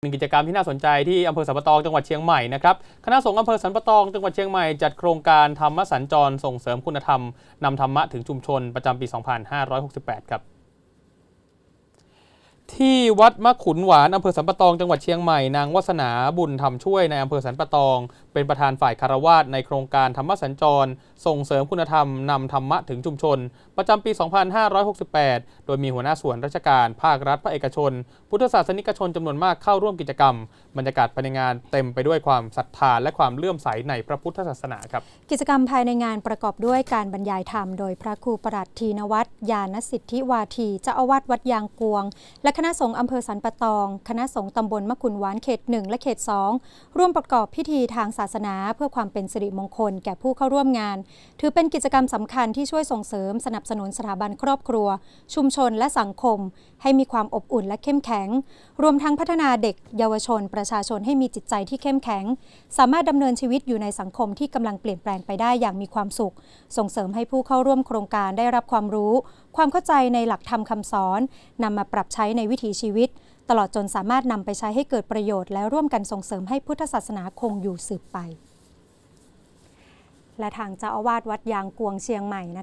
หนึ่งกิจกรรมที่น่าสนใจที่อำเภอสันปะตองจังหวัดเชียงใหม่นะครับคณะสงฆ์อำเภอสันปะตองจังหวัดเชียงใหม่จัดโครงการธรรมสัญจรส่งเสริมคุณธรรมนำธรรมะถึงชุมชนประจำปี 2568 ครับ ที่วัดมะขุนหวานอำเภอสันปะตองจังหวัดเชียงใหม่นางวัฒนาบุญธรรมช่วยในอำเภอสันปะตอง เป็นประธานฝ่ายคารวาสในโครงการธรรมสัญจร ส่งเสริมคุณธรรมนำธรรมะถึงชุมชน ประจำปี 2568 โดยมีหัวหน้าส่วนราชการภาครัฐภาคเอกชน พุทธศาสนิกชนจำนวนมากเข้าร่วมกิจกรรม บรรยากาศภายในงานเต็มไปด้วยความศรัทธาและความเลื่อมใสในพระพุทธศาสนาครับกิจกรรมภายในงานประกอบด้วยการบรรยายธรรมโดยพระครูประหลัดทีนวัตรยานสิทธิวาทีเจ้าอาวาสวัดยางกวง และคณะสงฆ์อำเภอสันปะตอง คณะสงฆ์ตำบลมะขุนหวานเขต 1 และเขต 2 ร่วมประกอบพิธีทางศาสนา เพื่อความเป็นสิริมงคลแก่ผู้เข้าร่วมงาน ถือเป็นกิจกรรมสำคัญที่ช่วยส่งเสริมสนับสนุนสถาบันครอบครัว ชุมชนและสังคม ให้มีความอบอุ่นและเข้มแข็ง รวมทั้งพัฒนาเด็ก เยาวชน ประชาชนให้มีจิตใจที่เข้มแข็ง สามารถดำเนินชีวิตอยู่ในสังคมที่กำลังเปลี่ยนแปลงไปได้อย่างมีความสุข ส่งเสริมให้ผู้เข้าร่วมโครงการได้รับความรู้ ความเข้าใจในหลักธรรมคำสอนนำมาปรับใช้ในวิถีชีวิต ตลอดจนสามารถนำไปใช้ให้เกิดประโยชน์ และร่วมกันส่งเสริมให้พุทธศาสนาคงอยู่สืบไป และทางเจ้าอาวาสวัดยางกวงเชียงใหม่